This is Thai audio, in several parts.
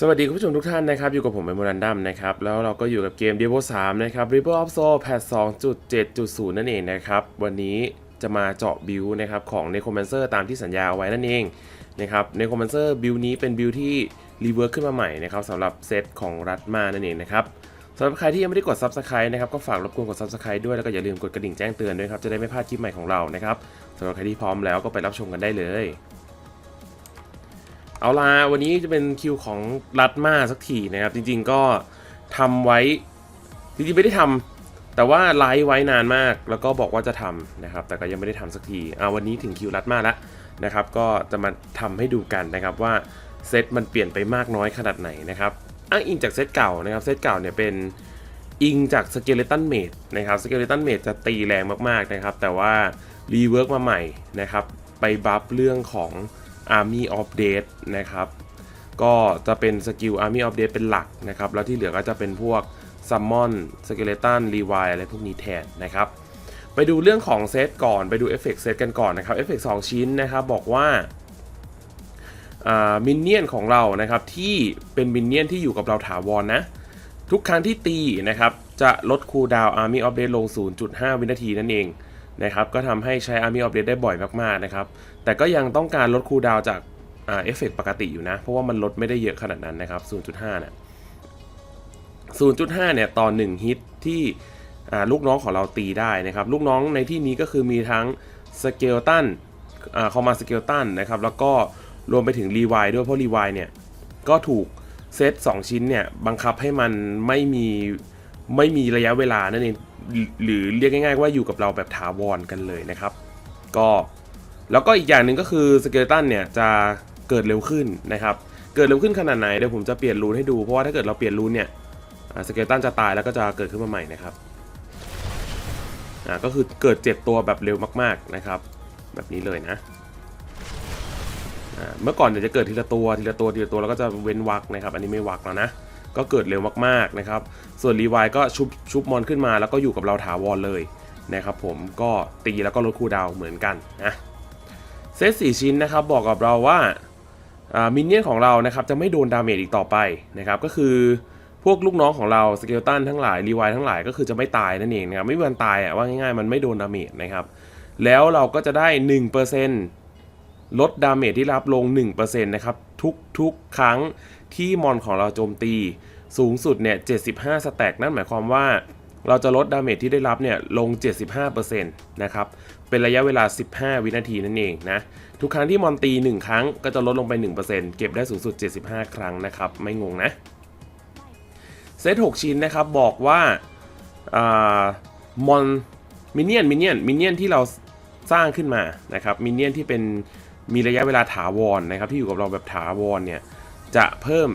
สวัสดีคุณผู้ชมทุกท่านนะครับ อยู่กับผมเอมรันดัมนะครับ แล้วเราก็อยู่กับเกม Diablo 3 นะครับ Ripple of Soul แพท2.7.0 นั่นเองนะครับ วันนี้จะมาเจาะบิลนะครับของ Necromancer ตามที่สัญญาเอาไว้นั่นเองนะครับ Necromancer บิลนี้เป็นบิลที่รีเวิร์คขึ้นมาใหม่นะครับสำหรับเซตของรัฐมานั่นเองนะครับสำหรับใครที่ยังไม่ได้กด Subscribe นะครับก็ฝากรบกวนกด Subscribe ด้วยแล้วก็อย่าลืมกดกระดิ่งแจ้งเตือนด้วยครับจะได้ไม่พลาดคลิปใหม่ของเรานะครับสำหรับใครที่พร้อมแล้วก็ไปรับชมกันได้เลย เอาล่ะวันนี้จะเป็นคิวของรัดมาสักทีนะครับ จริงๆก็ทำไว้ จริงๆไม่ได้ทำแต่ว่าไลฟ์ไว้นานมาก แล้วก็บอกว่าจะทำนะครับ แต่ก็ยังไม่ได้ทำสักทีอ่าวันนี้ถึงคิวรัดมาแล้วนะครับ ก็จะมาทำให้ดูกันนะครับว่าเซตมันเปลี่ยนไปมากน้อยขนาดไหนนะครับอ้างอิงจากเซตเก่านะครับ เซตเก่าเนี่ยเป็นอิงจากสเกเลตันเมดนะครับสเกเลตันเมดจะตีแรงมากๆนะครับ แต่ว่ารีเวิร์กมาใหม่นะครับ ไปบัฟเรื่องของ Army of Death นะครับ ก็จะเป็นสกิล Army of Death เป็นหลักนะครับ แล้วที่เหลือก็จะเป็นพวก Summon Skeleton Revive อะไรพวกนี้แทนนะครับ ไปดูเรื่องของเซตก่อน ไปดูเอฟเฟกต์เซตกันก่อนนะครับ เอฟเฟกต์2ชิ้นนะครับ บอกว่ามินเนี่ยนของเรานะครับที่เป็นมินเนี่ยนที่อยู่กับเราถาวรนะทุกครั้งที่ตีนะครับ จะลดคูลดาวน์ Army of Death ลง 0.5 วินาทีนั่นเอง นะครับก็ทำให้ใช้ Army of Death ได้บ่อยมากๆนะครับแต่ก็ยังต้องการลดคูลดาวจากเอฟเฟกปกติอยู่นะ เพราะว่ามันลดไม่ได้เยอะขนาดนั้นนะครับ 0.5เนี่ย0.5 เนี่ยต่อ 1 ฮิตที่ลูกน้องของเราตีได้นะครับ ลูกน้องในที่นี้ก็คือมีทั้งสเกลตันอ่าคอมมาสเกลตันนะครับ แล้วก็รวมไปถึงรีไวด้วยเพราะรีไวเนี่ย ก็ถูกเซต 2 ชิ้นเนี่ย บังคับให้มันไม่มี ไม่มีระยะเวลานั่นเอง หรือเรียกง่ายๆว่าอยู่กับเราแบบถาวรกันเลยนะครับ ก็แล้วก็อีกอย่างหนึ่งก็คือสเกเลตันเนี่ยจะเกิดเร็วขึ้นนะครับ เกิดเร็วขึ้นขนาดไหนเดี๋ยวผมจะเปลี่ยนรูนให้ดูเพราะว่าถ้าเกิดเราเปลี่ยนรูนเนี่ยสเกเลตันจะตายแล้วก็จะเกิดขึ้นมาใหม่นะครับอ่าก็คือเกิดเจ็บตัวแบบเร็วมากๆนะครับ แบบนี้เลยนะอ่าเมื่อก่อนเนี่ยจะเกิดทีละตัวทีละตัวทีละตัวแล้วก็จะเว้นวักนะครับ อันนี้ไม่วักแล้วนะ ก็เกิดเร็วมากๆนะครับ ส่วนรีไวก็ชุบชุบมอนขึ้นมา แล้วก็อยู่กับเราถาวรเลยนะครับผมก็ตีแล้วก็ลดคูดาวเหมือนกันนะเซต4ชิ้นนะครับบอกกับเราว่ามินเนี่ยนของเรานะครับจะไม่โดนดาเมจอีกต่อไปนะครับก็คือพวกลูกน้องของเราสเกลตันทั้งหลายรีไวทั้งหลายก็คือจะไม่ตายนั่นเองนะครับไม่มีวันตายอะว่าง่ายๆมันไม่โดนดาเมจนะครับแล้วเราก็จะได้ 1%ลดดาเมจที่รับลง 1%นะครับทุกๆครั้ง ที่มอนของเราโจมตีสูงสุดเนี่ย75 สแต็กนั่นหมายความว่า เราจะลดดาเมจที่ได้รับเนี่ยลง 75%นะครับ เป็นระยะเวลา 15 วินาทีนั่นเองนะ ทุกครั้งที่มอนตี 1 ครั้งก็จะลดลงไป 1%เก็บได้สูงสุด 75 ครั้งนะครับ ไม่งงนะ เซต 6 ชิ้นนะครับบอกว่าอามอนมินเนี่ยนมินเนี่ยนมินเนี่ยนที่เราสร้างขึ้นมานะครับมินเนี่ยนที่เป็นมีระยะเวลาถาวรนะครับที่อยู่กับเราแบบถาวรเนี่ย จะเพิ่ม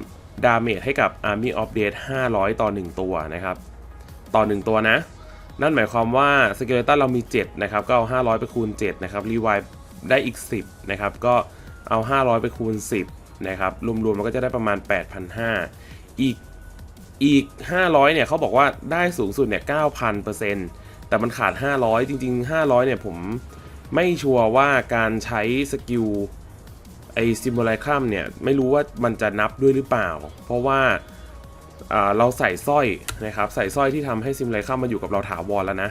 ดาเมจให้กับ Army of Death 500 ต่อ 1 ตัวนะครับ ต่อ 1 ตัวนะ นั่นหมายความว่าสเกเลตันเรามี 7 นะครับ ก็เอา 500 ไปคูณ 7 นะครับ รีไวได้อีก 10 นะครับ ก็เอา 500 ไปคูณ 10 นะครับ รวมๆ มันก็จะได้ประมาณ 8,500 อีกอีก 500 เนี่ยเขาบอกว่าได้สูงสุดเนี่ย 9,000%แต่มันขาด 500 จริง ๆ 500 เนี่ยผมไม่ชัวร์ว่าการใช้สกิล ไอซิมโบไลคัมเนี่ยไม่รู้ว่ามันจะนับด้วยหรือเปล่า เพราะว่าเราใส่สร้อยนะครับใส่สร้อยที่ทำให้ซิมไลคัมมาอยู่กับเราถาวรแล้วนะ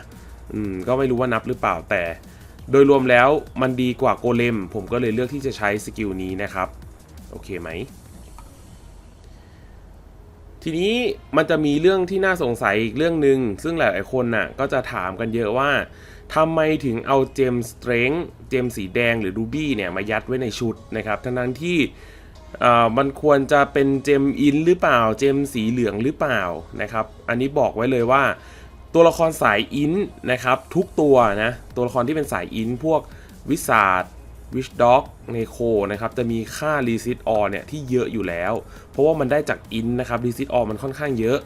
อืมก็ไม่รู้ว่านับหรือเปล่าแต่ โดยรวมแล้วมันดีกว่าโกเลม ผมก็เลยเลือกที่จะใช้สกิลนี้นะครับ โอเคไหม ทีนี้มันจะมีเรื่องที่น่าสงสัยอีกเรื่องหนึ่งซึ่งหลายๆคนน่ะก็จะถามกันเยอะว่า ทำไมถึงเอาเจมสเตรงเจมสีแดงหรือรูบี้เนี่ยมายัดไว้ในชุดนะครับ ทั้งนั้นที่อ่ามันควรจะเป็นเจมอินหรือเปล่า เจมสีเหลืองหรือเปล่านะครับ อันนี้บอกไว้เลยว่า ตัวละครสายอินนะครับ ทุกตัวนะ ตัวละครที่เป็นสายอินพวกวิสาดวิชด็อกเนโคนะครับ จะมีค่ารีซิตออเนี่ยที่เยอะอยู่แล้ว เพราะว่ามันได้จากอินนะครับรีซิตออมันค่อนข้างเยอะ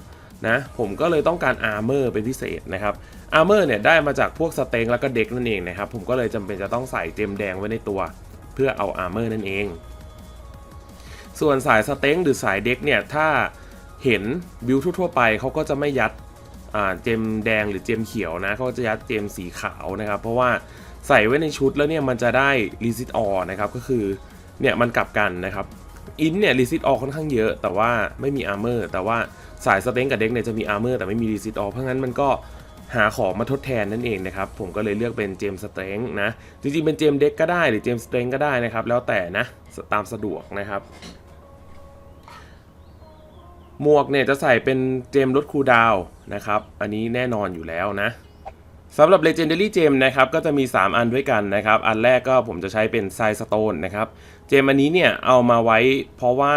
นะผมก็เลยต้องการอาร์เมอร์เป็นพิเศษนะครับอาร์เมอร์เนี่ยได้มาจากพวกสเต็งแล้วก็เด็กนั่นเองนะครับผมก็เลยจำเป็นจะต้องใส่เจมแดงไว้ในตัว เพื่อเอาอาร์เมอร์นั่นเอง ส่วนสายสเต็งหรือสายเด็กเนี่ยถ้าเห็นบิวทั่วไปเขาก็จะไม่ยัดเจมแดงหรือเจมเขียวนะเขาจะยัดเจมสีขาวนะครับ เพราะว่าใส่ไว้ในชุดแล้วเนี่ยมันจะได้รีซิตออนะครับก็คือเนี่ยมันกลับกันนะครับอินเนี่ยรีซิตออค่อนข้างเยอะ แต่ว่าไม่มีอาร์เมอร์แต่ว่า สายสเต็งกับเด็กเนี่ยจะมีอาร์เมอร์แต่ไม่มีรีซิตออฟเพราะงั้นมันก็หาของมาทดแทนนั่นเองนะครับ ผมก็เลยเลือกเป็นเจมสเต็งนะ จริงๆ เป็นเจมเด็กก็ได้หรือเจมสเต็งก็ได้นะครับ แล้วแต่นะตามสะดวกนะครับ หมวกเนี่ยจะใส่เป็นเจมลดคูดาวน์นะครับ อันนี้แน่นอนอยู่แล้วนะสำหรับ Legendary Gem นะครับก็จะมี 3 อันด้วยกันนะครับ อันแรกก็ผมจะใช้เป็นไซสโตนนะครับ เจมอันนี้เนี่ยเอามาไว้เพราะว่า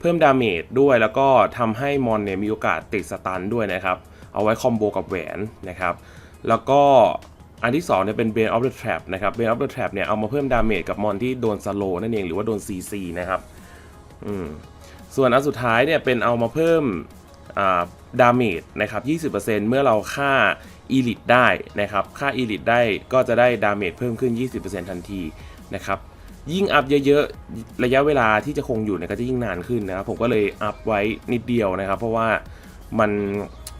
เพิ่มดาเมจด้วยแล้วก็ทำให้มอนเนี่ยมีโอกาสติดสตันด้วยนะครับ เอาไว้คอมโบกับแหวนนะครับ แล้วก็อันที่2เนี่ยเป็น Bane of the Trap นะครับ Bane of the Trap เนี่ยเอามาเพิ่มดาเมจกับมอนที่โดนสโลนั่นเองหรือว่าโดน CC นะครับอืมส่วนอันสุดท้ายเนี่ยเป็นเอามาเพิ่มดาเมจนะครับ 20%เมื่อเราฆ่าอีลิทได้นะครับ ค่าอีลิทได้ก็จะได้ดาเมจเพิ่มขึ้น 20%ทันทีนะครับ ยิ่งอัพเยอะๆ ระยะเวลาที่จะคงอยู่เนี่ยก็จะยิ่งนานขึ้นนะครับผมก็เลยอัพไว้นิดเดียวนะครับ เพราะว่ามัน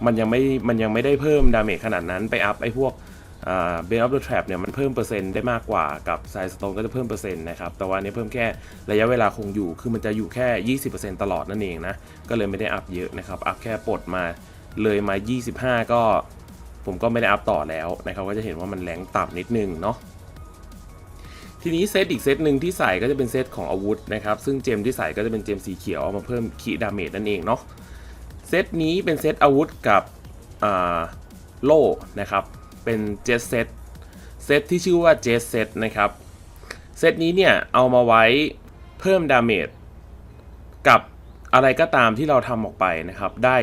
มันยังไม่มันยังไม่ได้เพิ่มดาเมจขนาดนั้นไปอัพไอ้พวกเบนออฟเดอะแทรปเนี่ยมันเพิ่มเปอร์เซ็นต์ได้มากกว่ากับไซสโตนก็จะเพิ่มเปอร์เซ็นต์นะครับ แต่ว่านนี้เพิ่มแค่ระยะเวลาคงอยู่ คือมันจะอยู่แค่ 20%ตลอดนั่นเองนะ ก็เลยไม่ได้อัพเยอะนะครับ อัพแค่ปลดมาเลยมา 25 ก็ ผมก็ไม่ได้อัพต่อแล้วนะครับ ก็จะเห็นว่ามันแรงต่ำนิดนึงเนาะ ทีนี้เซตอีกเซตหนึ่งที่ใส่ก็จะเป็นเซตของอาวุธนะครับ ซึ่งเจมที่ใส่ก็จะเป็นเจมสีเขียวเอามาเพิ่มคีดาเมจนั่นเองเนาะเซตนี้เป็นเซตอาวุธกับโล่นะครับ เป็นเจสเซตเซตที่ชื่อว่าเจสเซตนะครับ เซตนี้เนี่ยเอามาไว้เพิ่มดาเมจกับอะไรก็ตามที่เราทำออกไปนะครับ ได้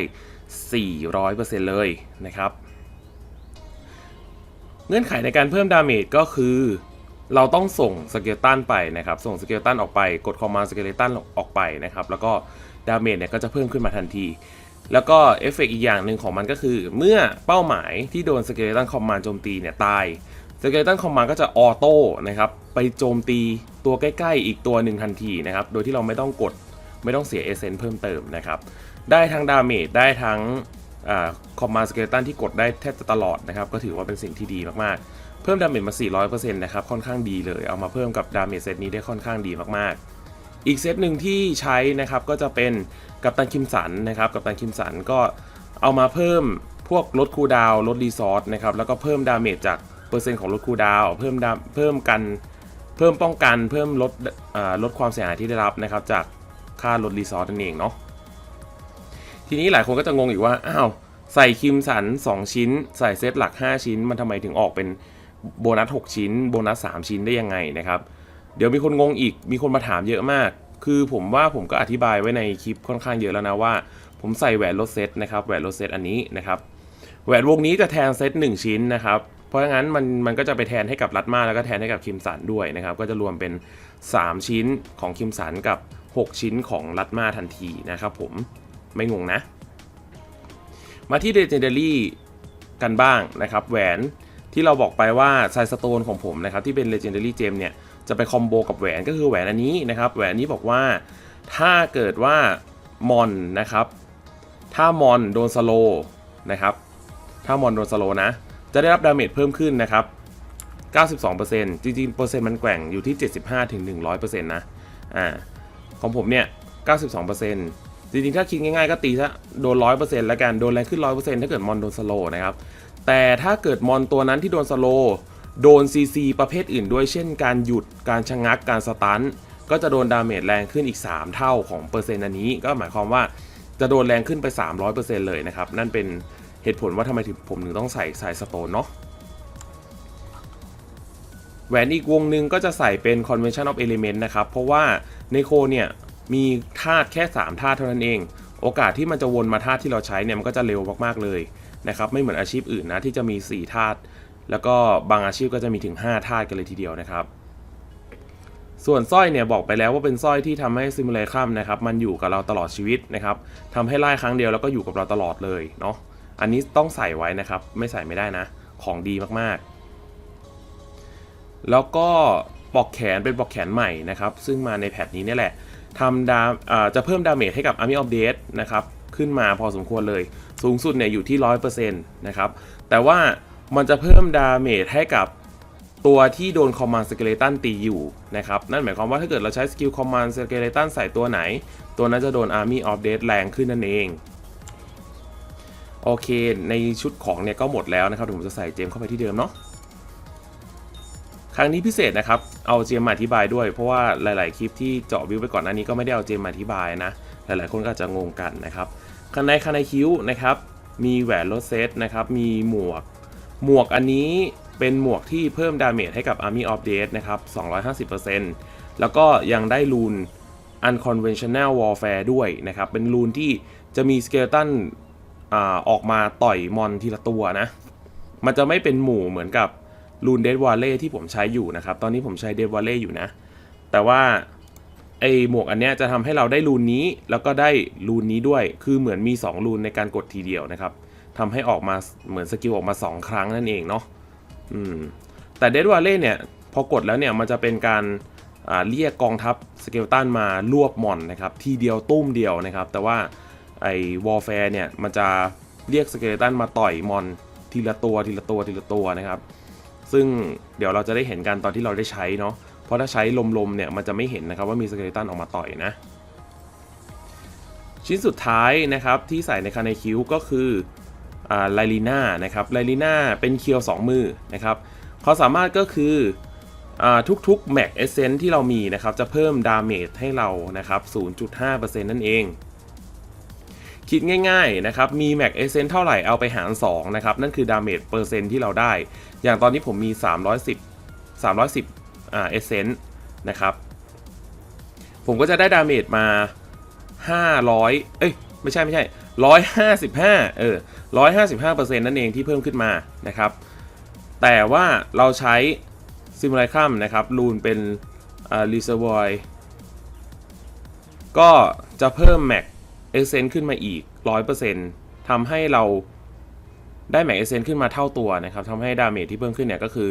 400%เลยนะครับ เงื่อนไขในการเพิ่มดาเมจก็คือ เราต้องส่งสเกลตันไปนะครับ ส่งสเกลตันออกไป กดคอมมานด์สเกลตันออกไปนะครับ แล้วก็ดาเมจเนี่ยก็จะเพิ่มขึ้นมาทันที แล้วก็เอฟเฟกอีกอย่างหนึ่งของมันก็คือ เมื่อเป้าหมายที่โดนสเกลตันคอมมานด์โจมตีเนี่ยตายสเกลตันคอมมานด์ก็จะออโต้นะครับ ไปโจมตีตัวใกล้ๆ อีกตัวหนึ่งทันทีนะครับ โดยที่เราไม่ต้องกดไม่ต้องเสียเอเซนเพิ่มเติมนะครับ ได้ทั้งดาเมจได้ทั้งคอมมานด์สเกลตันที่กดได้แทบจะตลอดนะครับ ก็ถือว่าเป็นสิ่งที่ดีมากๆ เพิ่มดาเมจมา 400%นะครับ ค่อนข้างดีเลย เอามาเพิ่มกับดาเมจเซตนี้ได้ค่อนข้างดีมากๆ อีกเซตหนึ่งที่ใช้นะครับก็จะเป็นกัปตันคิมสันนะครับ กัปตันคิมสันก็เอามาเพิ่มพวกลดคูดาวลดรีซอสนะครับ แล้วก็เพิ่มดาเมจจากเปอร์เซ็นต์ของลดคูดาวเพิ่มดาเพิ่มกัน เพิ่มป้องกัน เพิ่มลดลดความเสียหายที่ได้รับนะครับ จากค่าลดรีซอสนั่นเองเนาะ ทีนี้หลายคนก็จะงงอีกว่า อ้าว ใส่คิมสัน 2 ชิ้น ใส่เซตหลัก 5 ชิ้น มันทำไมถึงออกเป็น โบนัส 6 ชิ้น โบนัส 3 ชิ้นได้ยังไงนะครับ เดี๋ยวมีคนงงอีก มีคนมาถามเยอะมาก คือผมว่าผมก็อธิบายไว้ในคลิปค่อนข้างเยอะแล้วนะว่า ผมใส่แหวนลดเซตนะครับ แหวนลดเซตอันนี้นะครับ แหวนวงนี้จะแทนเซต1 ชิ้นนะครับ เพราะงั้นมันมันก็จะไปแทนให้กับรัดมาแล้วก็แทนให้กับคิมสันด้วยนะครับ ก็จะรวมเป็น 3 ชิ้นของคิมสันกับ 6 ชิ้นของรัดมาทันทีนะครับ ผม ไม่งงนะ มาที่ Legendary กันบ้างนะครับ แหวน ที่เราบอกไปว่าไซสโตนของผมนะครับที่เป็น Legendary Gem เนี่ยจะไปคอมโบกับแหวนก็คือแหวนอันนี้นะครับแหวนนี้บอกว่าถ้าเกิดว่ามอนนะครับถ้ามอนโดนสโลนะครับถ้ามอนโดนสโลนะ จะได้รับดาเมจเพิ่มขึ้นนะครับ 92%จริงๆเปอร์เซ็นต์มันแกว่งอยู่ที่ 75-100%นะอ่าของผมเนี่ย 92%จริงๆ ถ้าคิดง่ายๆ ก็ตีซะโดน 100%แล้วกัน โดนแรงขึ้น 100%ถ้าเกิดมอนโดนสโลนะครับ แต่ถ้าเกิดมอนตัวนั้นที่โดนสโลโดน CC ประเภทอื่นด้วยเช่นการหยุดการชะงักการสตันก็จะโดนดาเมจแรงขึ้นอีก 3 เท่าของเปอร์เซ็นต์อันนี้ ก็หมายความว่าจะโดนแรงขึ้นไป 300%เลยนะครับ นั่นเป็นเหตุผลว่าทำไมถึงผมถึงต้องใส่สายสโตนเนาะแหวนอีกวงหนึ่งก็จะใส่เป็น convention of element นะครับ เพราะว่าในโคเนี่ยมีธาตุแค่ 3 ธาตุเท่านั้นเอง โอกาสที่มันจะวนมาธาตุที่เราใช้เนี่ยมันก็จะเร็วมากๆเลย นะครับไม่เหมือนอาชีพอื่นนะที่จะมี 4 ธาตุแล้วก็บางอาชีพก็จะมีถึง 5 ธาตุกันเลยทีเดียวนะครับ ส่วนสร้อยเนี่ยบอกไปแล้วว่าเป็นสร้อยที่ทำให้ซิมูเลคัมนะครับมันอยู่กับเราตลอดชีวิตนะครับทำให้ไล่ครั้งเดียวแล้วก็อยู่กับเราตลอดเลยเนาะอันนี้ต้องใส่ไว้นะครับ ไม่ใส่ไม่ได้นะ ของดีมากๆ แล้วก็ปลอกแขนเป็นปลอกแขนใหม่นะครับ ซึ่งมาในแพทนี้นี่แหละทำดาอ่าจะเพิ่มดาเมจให้กับ Army of Death นะครับ ขึ้นมาพอสมควรเลย สูงสุดเนี่ยอยู่ที่ 100%นะครับ แต่ว่ามันจะเพิ่มดาเมจให้กับตัวที่โดนคอมมานด์สเกเลตันตีอยู่นะครับ นั่นหมายความว่าถ้าเกิดเราใช้สกิลคอมมานด์สเกเลตันใส่ตัวไหน ตัวนั้นจะโดน Army of Death แรงขึ้นนั่นเอง โอเค ในชุดของเนี่ยก็หมดแล้วนะครับผมจะใส่เจมเข้าไปที่เดิมเนาะครั้งนี้พิเศษนะครับ เอาเจมมาอธิบายด้วย เพราะว่าหลาย ๆ คลิปที่เจาะวิวไปก่อนหน้านี้ก็ไม่ได้เอาเจมมาอธิบายนะ หลาย ๆ คนก็จะงงกันนะครับ ข้างในคาในคิ้วนะครับ มีแหวนโรเซตนะครับ มีหมวก หมวกอันนี้เป็นหมวกที่เพิ่มดาเมจให้กับ Army of Death นะครับ 250%แล้วก็ยังได้รูน Unconventional Warfare ด้วยนะครับ เป็นรูนที่จะมีสเกลตันออกมาต่อยมอนทีละตัวนะ มันจะไม่เป็นหมู่เหมือนกับรูนเดดว a ลเล่ที่ผมใช้อยู่นะครับ ตอนนี้ผมใช้เดดว a ลเล่อยู่นะ แต่ว่า ไอหมวกอันเนี้ยจะทำให้เราได้รูนนี้แล้วก็ได้รูนนี้ด้วย คือเหมือนมี 2 รูนในการกดทีเดียวนะครับทำให้ออกมาเหมือนสกิลออกมา 2 ครั้งนั่นเองเนาะอืมแต่เดดว a ลเล่เนี่ยพอกดแล้วเนี่ยมันจะเป็นการเรียกกองทัพสเกลตันมารวบมอนนะครับทีเดียวตุ้มเดียวนะครับ แต่ว่าไอ้วอลแฟร์เนี่ยมันจะเรียกสเกลตันมาต่อยมอนทีละตัวทีละตัวทีละตัวนะครับ ซึ่งเดี๋ยวเราจะได้เห็นกันตอนที่เราได้ใช้เนาะ เพราะถ้าใช้ลมๆเนี่ยมันจะไม่เห็นนะครับว่ามีสเกเลตันออกมาต่อยนะ ชิ้นสุดท้ายนะครับที่ใส่ในคาในคิ้วก็คือไลลีน่านะครับไลลีน่าเป็นเคียว 2 มือนะครับความสามารถก็คืออทุกๆ Mac Essence ที่เรามีนะครับจะเพิ่มดาเมจให้เรานะครับ 0.5%นั่นเอง คิดง่ายๆนะครับมี Mac Essence เท่าไหร่เอาไปหาร 2 นะครับ นั่นคือดาเมจเปอร์เซ็นต์ที่เราได้ อย่างตอนนี้ผมมี 310 310 อ่า Essence นะครับ ผมก็จะได้ดาเมจมา 500 เอ้ย ไม่ใช่ไม่ใช่ 155 เออ 155%นั่นเองที่เพิ่มขึ้นมานะครับ แต่ว่าเราใช้ซิมูไลคัมนะครับรูนเป็นรีเซอร์วอยก็จะเพิ่มแม็กเอเซนขึ้นมาอีก 100%ทำให้เรา ได้แม็กเอเซนขึ้นมาเท่าตัวนะครับทำให้ดาเมจที่เพิ่มขึ้นเนี่ยก็คือ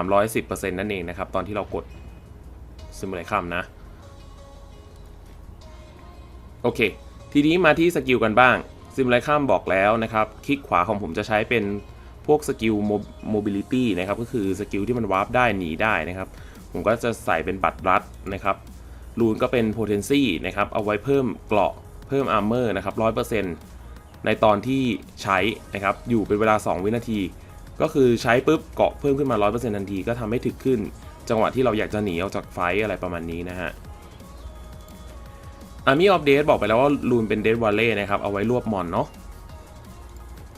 310%นั่นเองนะครับ ตอนที่เรากดซิมูไลคัมนะ โอเค ทีนี้มาที่สกิลกันบ้างซิมไลคัมบอกแล้วนะครับ คลิกขวาของผมจะใช้เป็นพวกสกิลโมบิลิตี้นะครับ ก็คือสกิลที่มันวาร์ปได้หนีได้นะครับ ผมก็จะใส่เป็นบัตรรัดนะครับรูนก็เป็น potency นะครับ เอาไว้เพิ่มเกราะเพิ่มอาร์เมอร์นะครับ100% ในตอนที่ใช้นะครับอยู่เป็นเวลา 2 วินาที ก็คือใช้ปุ๊บเกาะเพิ่มขึ้นมา 100%ทันทีก็ทำให้ถึกขึ้น จังหวะที่เราอยากจะหนีออกจากไฟอะไรประมาณนี้นะฮะ Army of Death บอกไปแล้วว่ารูนเป็น Death Valley นะครับเอาไว้รวบมอนเนาะ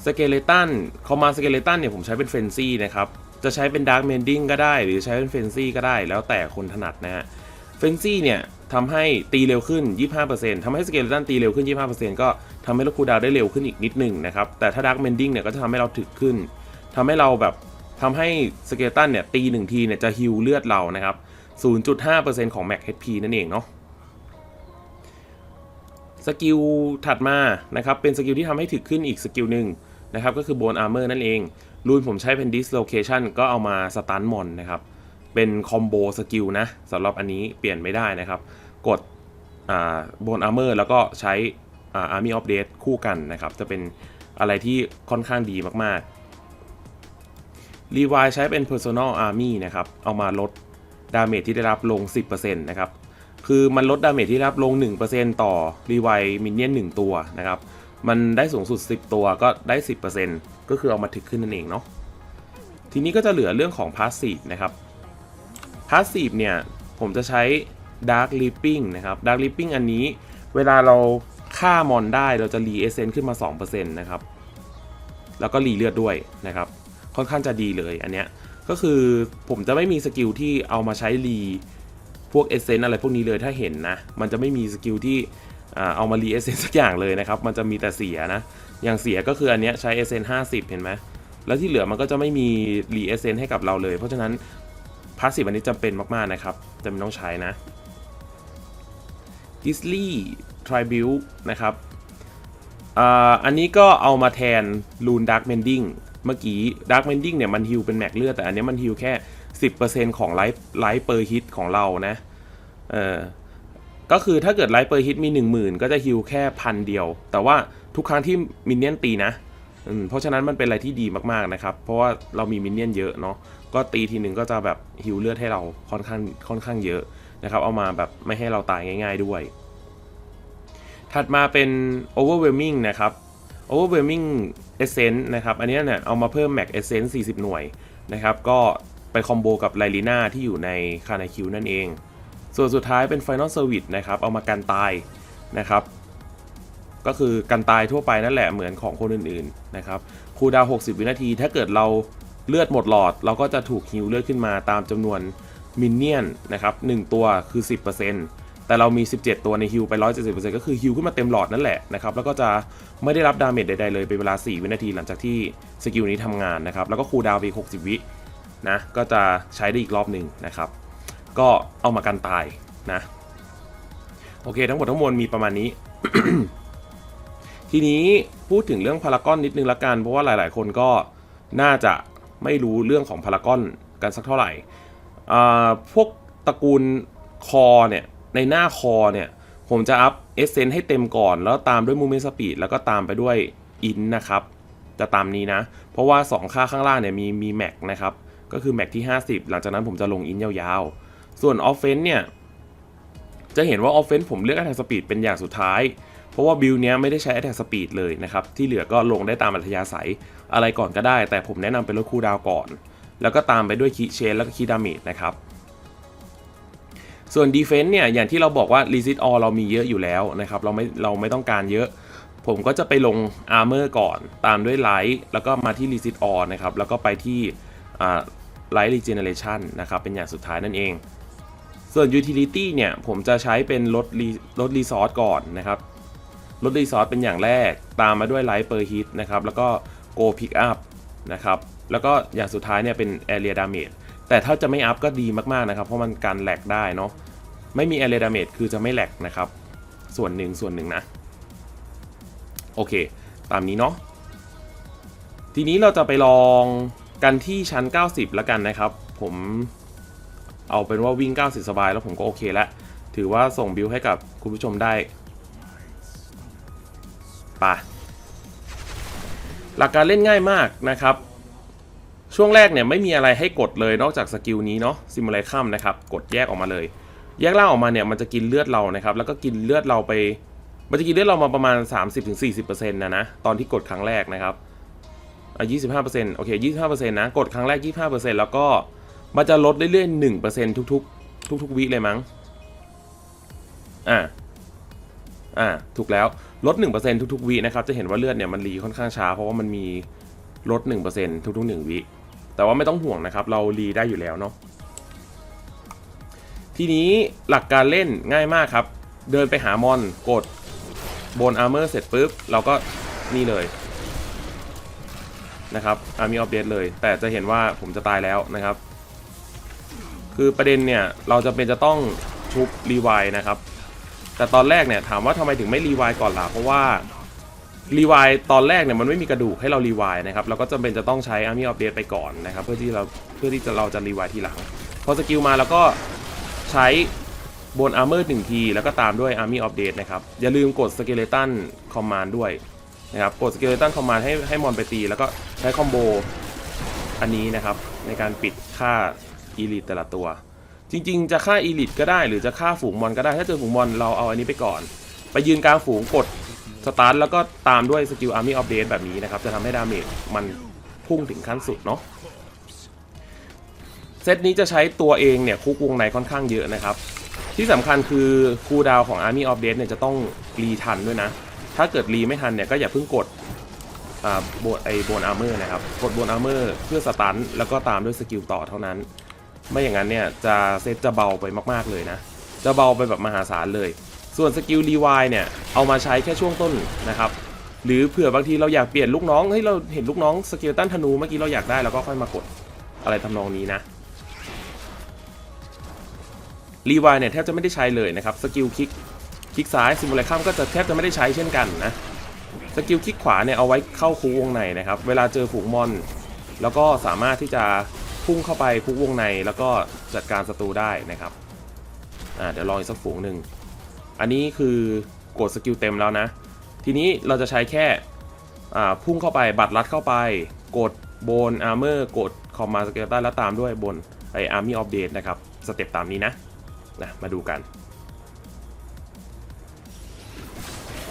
สเกเลตันคอมมาสเกเลตันเนี่ยผมใช้เป็นเฟนซี่นะครับจะใช้เป็น Dark Mending ก็ได้ หรือใช้เป็นเฟนซี่ก็ได้แล้วแต่คนถนัดนะฮะเฟนซี่เนี่ย ทำให้ตีเร็วขึ้น 25%ทำให้สเกเลตันตีเร็วขึ้น 25%ก็ทำให้เราคูดาวได้เร็วขึ้นอีกนิดหนึ่งนะครับ แต่ถ้า Dark Mending เนี่ยก็จะทำให้เราถึกขึ้นทำให้เราแบบทำให้สเกเลตันเนี่ยตีหนึ่งทีเนี่ยจะฮิลเลือดเรานะครับ 0.5%ของ Max HP นั่นเองเนาะสกิลถัดมานะครับเป็นสกิลที่ทำให้ถึกขึ้นอีกสกิลหนึ่งนะครับก็คือ Bone Armor นั่นเองรูนผมใช้เป็น Dislocation ก็เอามาสตันมอนนะครับ เป็นคอมโบสกิลนะสำหรับอันนี้เปลี่ยนไม่ได้นะครับ กดอ่า Bone Armor แล้วก็ใช้อา Army of Death คู่กันนะครับ จะเป็นอะไรที่ค่อนข้างดีมากๆรีวายใช้เป็น Personal Army นะครับ เอามาลดดาเมจที่ได้รับลง 10%นะครับ คือมันลดดาเมจที่รับลง 1%ต่อรีไวมินเนี่ยน1ตัวนะครับ มันได้สูงสุด 10 ตัวก็ได้ 10%ก็คือเอามาถึกขึ้นนั่นเองเนาะทีนี้ก็จะเหลือเรื่องของพาสซีฟนะครับ พาสซีฟเนี่ย ผมจะใช้ Dark Leaping นะครับ Dark Leaping อันนี้เวลาเราฆ่ามอนได้เราจะรีเอเซนขึ้นมา 2%นะครับ แล้วก็รีเลือดด้วยนะครับ ค่อนข้างจะดีเลยอันเนี้ย ก็คือผมจะไม่มีสกิลที่เอามาใช้รีพวกเอเซนอะไรพวกนี้เลยถ้าเห็นนะ มันจะไม่มีสกิลที่เอามารีเอเซนสักอย่างเลยนะครับ มันจะมีแต่เสียนะ อย่างเสียก็คืออันเนี้ยใช้เอเซนห้าสิบเห็นไหมแล้วที่เหลือมันก็จะไม่มีรีเอเซนให้กับเราเลย เพราะฉะนั้น พาสซีฟอันนี้จำเป็นมาก ๆ นะครับจำเป็นต้องใช้นะดิสลี่ทริบิวนะครับอันนี้ก็เอามาแทนรูนดาร์กเมนดิ้งเมื่อกี้ดาร์กเมนดิ้งเนี่ยมันฮิลเป็นแม็กเลือดแต่อันนี้มันฮิลแค่ 10%ของไลฟ์ไลฟ์เปอร์ฮิตของเรานะเออก็คือถ้าเกิดไลฟ์เปอร์ฮิตมี 10,000 ก็จะฮิลแค่พันเดียว แต่ว่าทุกครั้งที่มินเนี่ยนตีนะเพราะฉะนั้นมันเป็นอะไรที่ดีมากๆนะครับ เพราะว่าเรามีมินเนี่ยนเยอะเนาะ ก็ตีทีหนึ่งก็จะแบบฮิวเลือดให้เราค่อนข้างค่อนข้างเยอะนะครับ เอามาแบบไม่ให้เราตายง่าย ๆด้วย ถัดมาเป็น overwhelming นะครับ overwhelming essence นะครับ อันนี้เนี่ยเอามาเพิ่ม max essence 40 หน่วยนะครับ ก็ไปคอมโบกับไลลีน่าที่อยู่ในคานาคิวนั่นเอง ส่วนสุดท้ายเป็น final service นะครับ เอามากันตายนะครับ ก็คือกันตายทั่วไปนั่นแหละเหมือนของคนอื่นๆนะครับ คูดาว 60 วินาที ถ้าเกิดเรา เลือดหมดหลอด เราก็จะถูกฮิวเลือดขึ้นมาตามจำนวนมินเนี่ยนนะครับ1ตัวคือ 10%แต่เรามี 17 ตัวในฮิวไป 170%ก็คือฮิวขึ้นมาเต็มหลอดนั่นแหละนะครับแล้วก็จะไม่ได้รับดาเมจใดๆเลยเป็นเวลา 4 วินาทีหลังจากที่สกิลนี้ทำงานนะครับแล้วก็คูลดาวน์ไป60 วินะก็จะใช้ได้อีกรอบหนึ่งนะครับก็เอามากันตายนะโอเค ทั้งหมดทั้งมวลมีประมาณนี้ ทีนี้พูดถึงเรื่องพารากอนนิดนึงละกัน เพราะว่าหลาย ๆ คนก็น่าจะ ไม่รู้เรื่องของพารากอนกันสักเท่าไหร่ พวกตระกูลคอเนี่ย ในหน้าคอเนี่ย ผมจะอัพเอเซนให้เต็มก่อน แล้วตามด้วยมูเมนต์สปีดแล้วก็ตามไปด้วยอินนะครับ จะตามนี้นะ เพราะว่า 2 ค่าข้างล่างเนี่ยมีมีแม็กนะครับ ก็คือแม็กที่ 50 หลังจากนั้นผมจะลงอินยาวๆ ส่วนออฟเฟนเนี่ย จะเห็นว่าออฟเฟนผมเลือก Attack Speed เป็นอย่างสุดท้าย เพราะว่าบิลเนี้ยไม่ได้ใช้ Attack Speed เลยนะครับ ที่เหลือก็ลงได้ตามอัธยาศัยอะไรก่อนก็ได้ แต่ผมแนะนำเป็นลดคูดาวก่อน แล้วก็ตามไปด้วยคีเชนแล้วก็คีดาเมจนะครับส่วน Defense เนี่ยอย่างที่เราบอกว่า Resist All เรามีเยอะอยู่แล้วนะครับเราไม่เราไม่ต้องการเยอะ ผมก็จะไปลง Armor ก่อน ตามด้วย Light แล้วก็มาที่ Resist All นะครับแล้วก็ไปที่อ่า Light Regeneration นะครับเป็นอย่างสุดท้ายนั่นเอง ส่วน utility เนี่ยผมจะใช้เป็นลดรีลดรีซอสก่อนนะครับ ลดรีซอสเป็นอย่างแรก ตามมาด้วย light per hit นะครับ แล้วก็ go pick up นะครับ แล้วก็อย่างสุดท้ายเนี่ยเป็น area damage แต่ถ้าจะไม่อัพก็ดีมากๆนะครับ เพราะมันกันแหลกได้เนาะ ไม่มี area damage คือจะไม่แหลกนะครับ ส่วนหนึ่งส่วนหนึ่งนะ โอเค ตามนี้เนาะ ทีนี้เราจะไปลองกันที่ชั้น 90 แล้วกันนะครับ ผมเอาเป็นว่าวิ่ง 90 สบายแล้วผมก็โอเคแล้ว ถือว่าส่งบิลให้กับคุณผู้ชมได้ ปะหลักการเล่นง่ายมากนะครับ ช่วงแรกเนี่ยไม่มีอะไรให้กดเลยนอกจากสกิลนี้เนาะซิมูเลคัมนะครับ กดแยกออกมาเลย แยกล่าออกมาเนี่ยมันจะกินเลือดเรานะครับ แล้วก็กินเลือดเราไป มันจะกินเลือดเรามาประมาณ 30-40%นะนะ ตอนที่กดครั้งแรกนะครับอะ25%โอเค 25%นะ กดครั้งแรก 25%แล้วก็มันจะลดเรื่อยๆหนึ่งเปอร์เซ็นทุกๆ ทุกๆวิเลยมั้ง อ่า อ่า ถูกแล้ว ลดหนึ่งเปอร์เซ็นทุกๆวินะครับจะเห็นว่าเลือดเนี่ยมันรีค่อนข้างช้า เพราะว่ามันมีลดหนึ่งเปอร์เซ็นทุกๆหนึ่งวิ แต่ว่าไม่ต้องห่วงนะครับ เรารีได้อยู่แล้วเนาะทีนี้หลักการเล่นง่ายมากครับ เดินไปหามอนกดบนอาร์เมอร์เสร็จปุ๊บ เราก็นี่เลยนะครับ Army of Death เลย แต่จะเห็นว่าผมจะตายแล้วนะครับ คือประเด็นเนี่ย เราจะเป็นจะต้องชุบรีไวนะครับ แต่ตอนแรกเนี่ยถามว่าทำไมถึงไม่รีไวก่อนล่ะเพราะว่ารีไวตอนแรกเนี่ยมันไม่มีกระดูกให้เรารีไวนะครับเราก็จำเป็นจะต้องใช้ Army of Death ไปก่อนนะครับเพื่อที่เราเพื่อที่จะเราจะรีไวทีหลังพอสกิลมาแล้วก็ใช้บน Armor หนึ่งทีแล้วก็ตามด้วย Army of Death นะครับอย่าลืมกด Skeleton Command ด้วยนะครับกด Skeleton Command ให้ให้มอนไปตี แล้วก็ใช้คอมโบอันนี้นะครับในการปิดค่า Elite แต่ละตัว จริง ๆ จะฆ่า Elite ก็ได้หรือจะฆ่าฝูงมอนก็ได้ ถ้าเจอฝูงมอนเราเอาอันนี้ไปก่อน ไปยืนกลางฝูงกดสตาร์ทแล้วก็ตามด้วยสกิล Army of Death แบบนี้นะครับ จะทำให้ดาเมจมันพุ่งถึงขั้นสุดเนาะเซตนี้จะใช้ตัวเองเนี่ยคุกวงในค่อนข้างเยอะนะครับ ที่สำคัญคือคูดาวน์ของ Army of Death เนี่ยจะต้องรีทันด้วยนะ ถ้าเกิดรีไม่ทันเนี่ยก็อย่าเพิ่งกดอ่าโบนไอโบนอาร์เมอร์นะครับ กดโบนอาร์เมอร์เพื่อสตันแล้วก็ตามด้วยสกิลต่อเท่านั้น ไม่อย่างนั้นเนี่ยจะเซตจะเบาไปมากๆเลยนะ จะเบาไปแบบมหาศาลเลย ส่วนสกิลรีไวเนี่ยเอามาใช้แค่ช่วงต้นนะครับหรือเผื่อบางทีเราอยากเปลี่ยนลูกน้องเฮ้ยเราเห็นลูกน้องสกิลตันธนูเมื่อกี้เราอยากได้เราก็ค่อยมากดอะไรทำนองนี้นะรีไวเนี่ยแทบจะไม่ได้ใช้เลยนะครับสกิลคลิกคลิกซ้ายซิมูเลคัมก็จะแทบจะไม่ได้ใช้เช่นกันนะสกิลคลิกขวาเนี่ยเอาไว้เข้าคูวงในนะครับเวลาเจอฝูงมอน แล้วก็สามารถที่จะ พุ่งเข้าไปคุกวงในแล้วก็จัดการศัตรูได้นะครับอ่าเดี๋ยวลองอีกสักฝูงหนึ่งอันนี้คือกดสกิลเต็มแล้วนะ ทีนี้เราจะใช้แค่อ่าพุ่งเข้าไปบัตรลัดเข้าไป กดโบนอาร์เมอร์กดคอมมาสเกลตันแล้วตามด้วยบนไออาร์มี่ออฟเดตนะครับสเต็ปตามนี้นะนะมาดูกัน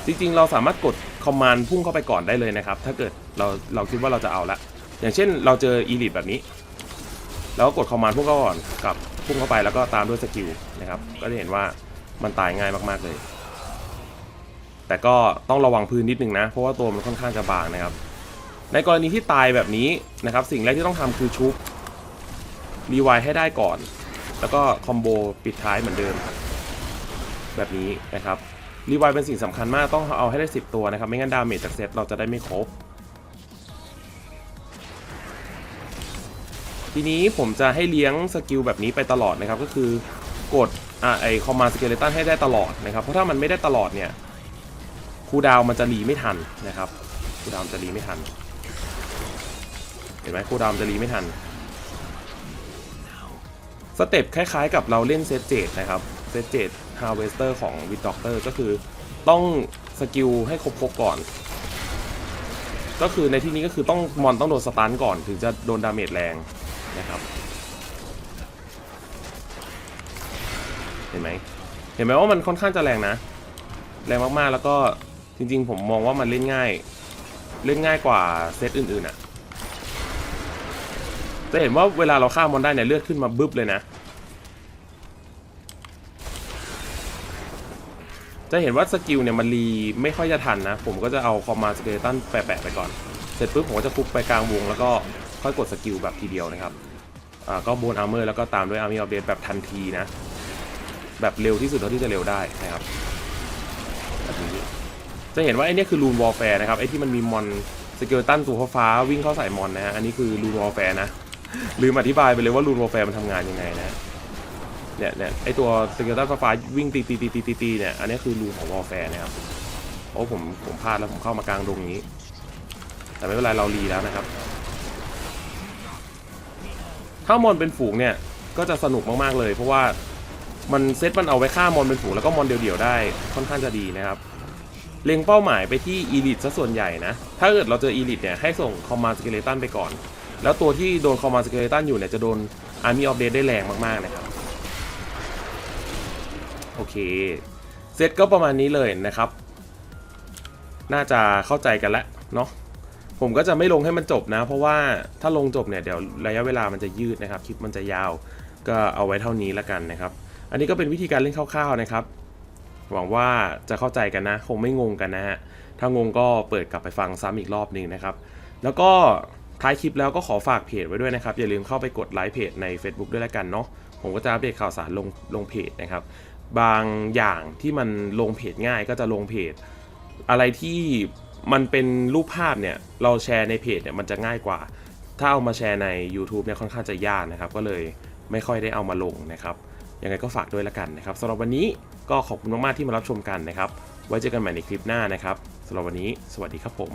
จริงๆ เราสามารถกดคอมมานด์พุ่งเข้าไปก่อนได้เลยนะครับ ถ้าเกิดเราเราคิดว่าเราจะเอาละอย่างเช่นเราเจออีลิทแบบนี้ แล้วก็กดคอมมานด์พุ่งเข้าก่อนกับพุ่งเข้าไปแล้วก็ตามด้วยสกิลนะครับ ก็จะเห็นว่ามันตายง่ายมากๆเลย แต่ก็ต้องระวังพื้นนิดนึงนะ เพราะว่าตัวมันค่อนข้างจะบางนะครับ ในกรณีที่ตายแบบนี้นะครับ สิ่งแรกที่ต้องทำคือชุบรีไวให้ได้ก่อน แล้วก็คอมโบปิดท้ายเหมือนเดิม แบบนี้นะครับรีไวเป็นสิ่งสำคัญมากต้องเอาให้ได้ 10 ตัวนะครับ ไม่งั้นดาเมจจากเซตเราจะได้ไม่ครบ ทีนี้ผมจะให้เลี้ยงสกิลแบบนี้ไปตลอดนะครับก็คือกดอ่าไอคอมมานด์สเกเลตันให้ได้ตลอดนะครับ เพราะถ้ามันไม่ได้ตลอดเนี่ยคูดาวมันจะรีไม่ทันนะครับคูดาวจะรีไม่ทัน เห็นไหมคูดาวจะรีไม่ทันสเต็ปคล้ายๆกับเราเล่นเซตเจดนะครับเซตเจดฮาร์เวสเตอร์ของวิดด็อกเตอร์ก็คือต้องสกิลให้ครบๆก่อน ก็คือในที่นี้ก็คือต้องมอนต้องโดนสตันก่อนถึงจะโดนดาเมจแรง นะครับ เห็นไหมเห็นไหมว่ามันค่อนข้างจะแรงนะ แรงมากๆแล้วก็จริงๆ ผมมองว่ามันเล่นง่าย เล่นง่ายกว่าเซตอื่นๆอะ่ะจะเห็นว่าเวลาเราฆ่ามอนได้เนี่ยเลือดขึ้นมาบึ้บเลยนะ จะเห็นว่าสกิลเนี่ยมันรีไม่ค่อยจะทันนะ ผมก็จะเอาคอมมาสเกเลตันแปะๆไปก่อน เสร็จปุ๊บผมก็จะคุกไปกลางวงแล้วก็ ค่อยกดสกิลแบบทีเดียวนะครับอ่าก็โบนอาร์เมอร์แล้วก็ตามด้วยอาร์มี่ออฟเดแบบทันทีนะ แบบเร็วที่สุดเท่าที่จะเร็วได้นะครับแบบนี้จะเห็นว่าไอ้เนี่ยคือรูนวอลแฟร์นะครับไอ้ที่มันมีมอนสเกลตันตัวฟ้าวิ่งเข้าใส่มอนนะฮะอันนี้คือรูนวอลแฟร์นะลืมอธิบายไปเลยว่ารูนวอลแฟร์มันทำงานยังไงนะเนี่ยเนี่ยไอตัวสเกลตันฟ้าวิ่งตีตีตีตีตีตีเนี่ยอันนี้คือรูนของวอลแฟร์นะครับโอ้ผมผมพลาดแล้วผมเข้ามากลางดงนี้ แต่ไม่เป็นไรเรารีแล้วนะครับ ถ้ามอนเป็นฝูงเนี่ยก็จะสนุกมากๆเลย เพราะว่ามันเซตมันเอาไว้ฆ่ามอนเป็นฝูงแล้วก็มอนเดี่ยวๆได้ค่อนข้างจะดีนะครับเล็งเป้าหมายไปที่อีลิทซะส่วนใหญ่นะ ถ้าเกิดเราเจออีลิทเนี่ยให้ส่งคอมมานด์สเกเลตันไปก่อน แล้วตัวที่โดนคอมมานด์สเกเลตันอยู่เนี่ยจะโดนอาร์มี่ออฟเดตได้แรงมากๆนะครับ โอเค เซตก็ประมาณนี้เลยนะครับ น่าจะเข้าใจกันแล้วเนาะ ผมก็จะไม่ลงให้มันจบนะ เพราะว่าถ้าลงจบเนี่ยเดี๋ยวระยะเวลามันจะยืดนะครับคลิปมันจะยาวก็เอาไว้เท่านี้แล้วกันนะครับ อันนี้ก็เป็นวิธีการเล่นคร่าวๆนะครับ หวังว่าจะเข้าใจกันนะ คงไม่งงกันนะฮะถ้างงก็เปิดกลับไปฟังซ้ำอีกรอบหนึ่งนะครับ แล้วก็ท้ายคลิปแล้วก็ขอฝากเพจไว้ด้วยนะครับ อย่าลืมเข้าไปกดไลค์เพจใน Facebook ด้วยแล้วกันเนาะผมก็จะอัปเดตข่าวสารลงลงเพจนะครับ บางอย่างที่มันลงเพจง่ายก็จะลงเพจ อะไรที่ มันเป็นรูปภาพเนี่ยเราแชร์ในเพจเนี่ยมันจะง่ายกว่า ถ้าเอามาแชร์ใน YouTube เนี่ยค่อนข้างจะยากนะครับ ก็เลยไม่ค่อยได้เอามาลงนะครับ ยังไงก็ฝากด้วยละกันนะครับสำหรับวันนี้ก็ขอบคุณมากๆที่มารับชมกันนะครับ ไว้เจอกันใหม่ในคลิปหน้านะครับสำหรับวันนี้ สวัสดีครับผม